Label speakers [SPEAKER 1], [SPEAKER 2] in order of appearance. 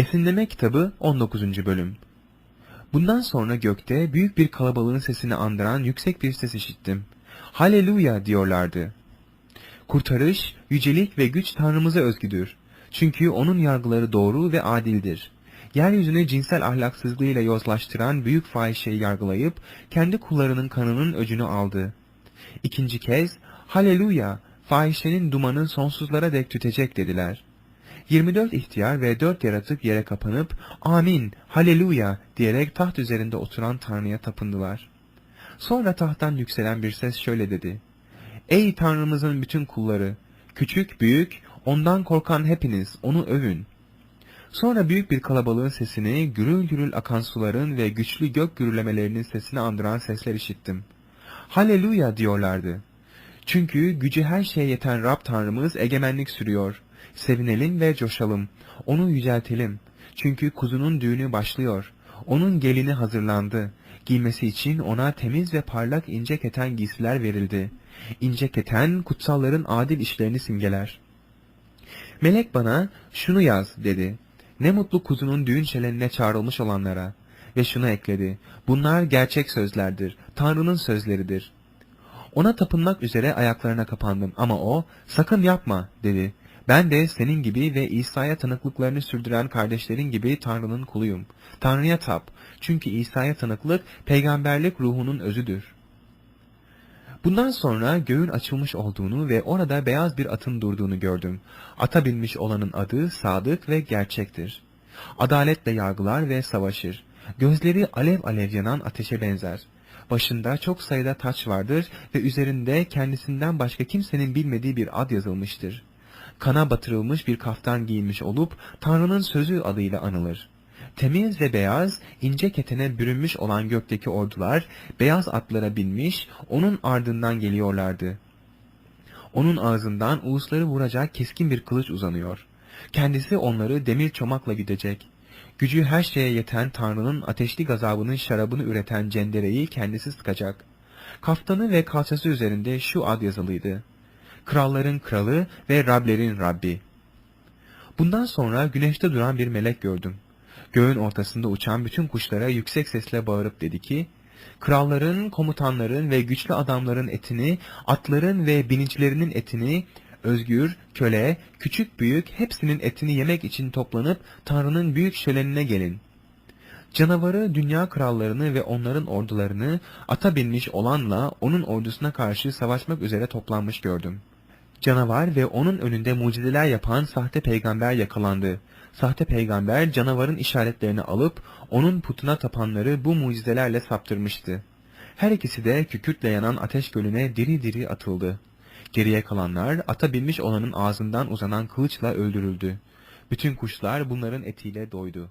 [SPEAKER 1] Esinleme kitabı 19. bölüm. Bundan sonra gökte büyük bir kalabalığın sesini andıran yüksek bir ses işittim. Haleluya diyorlardı. Kurtarış, yücelik ve güç Tanrımıza özgüdür. Çünkü onun yargıları doğru ve adildir. Yeryüzünü cinsel ahlaksızlığıyla yozlaştıran büyük fahişeyi yargılayıp kendi kullarının kanının öcünü aldı. İkinci kez, Haleluya, fahişenin dumanı sonsuzlara dek tütecek dediler. 24 ihtiyar ve 4 yaratık yere kapanıp amin, haleluya diyerek taht üzerinde oturan Tanrı'ya tapındılar. Sonra tahttan yükselen bir ses şöyle dedi. Ey Tanrımızın bütün kulları, küçük büyük, ondan korkan hepiniz onu övün. Sonra büyük bir kalabalığın sesini, gürül gürül akan suların ve güçlü gök gürlemelerinin sesini andıran sesler işittim. Haleluya diyorlardı. Çünkü gücü her şeye yeten Rab Tanrımız egemenlik sürüyor. Sevinelim ve coşalım. Onu yüceltelim. Çünkü kuzunun düğünü başlıyor. Onun gelini hazırlandı. Giymesi için ona temiz ve parlak ince keten giysiler verildi. İnce keten kutsalların adil işlerini simgeler. Melek bana şunu yaz dedi. Ne mutlu kuzunun düğün şelenine çağrılmış olanlara. Ve şunu ekledi. Bunlar gerçek sözlerdir. Tanrı'nın sözleridir. Ona tapınmak üzere ayaklarına kapandım ama o sakın yapma dedi. Ben de senin gibi ve İsa'ya tanıklıklarını sürdüren kardeşlerin gibi Tanrı'nın kuluyum. Tanrı'ya tap. Çünkü İsa'ya tanıklık peygamberlik ruhunun özüdür. Bundan sonra göğün açılmış olduğunu ve orada beyaz bir atın durduğunu gördüm. Ata binmiş olanın adı sadık ve gerçektir. Adaletle yargılar ve savaşır. Gözleri alev alev yanan ateşe benzer. Başında çok sayıda taç vardır ve üzerinde kendisinden başka kimsenin bilmediği bir ad yazılmıştır. Kana batırılmış bir kaftan giyinmiş olup Tanrı'nın sözü adıyla anılır. Temiz ve beyaz, ince ketene bürünmüş olan gökteki ordular, beyaz atlara binmiş, onun ardından geliyorlardı. Onun ağzından ulusları vuracak keskin bir kılıç uzanıyor. Kendisi onları demir çomakla güdecek. Gücü her şeye yeten Tanrı'nın ateşli gazabının şarabını üreten cendereyi kendisi sıkacak. Kaftanı ve kalçası üzerinde şu ad yazılıydı. Kralların kralı ve Rablerin Rabbi. Bundan sonra güneşte duran bir melek gördüm. Göğün ortasında uçan bütün kuşlara yüksek sesle bağırıp dedi ki, Kralların, komutanların ve güçlü adamların etini, atların ve binicilerinin etini, özgür, köle, küçük büyük hepsinin etini yemek için toplanıp Tanrı'nın büyük şölenine gelin. Canavarı, dünya krallarını ve onların ordularını ata binmiş olanla onun ordusuna karşı savaşmak üzere toplanmış gördüm. Canavar ve onun önünde mucizeler yapan sahte peygamber yakalandı. Sahte peygamber canavarın işaretlerini alıp onun putuna tapanları bu mucizelerle saptırmıştı. Her ikisi de kükürtle yanan ateş gölüne diri diri atıldı. Geriye kalanlar ata binmiş olanın ağzından uzanan kılıçla öldürüldü. Bütün kuşlar bunların etiyle doydu.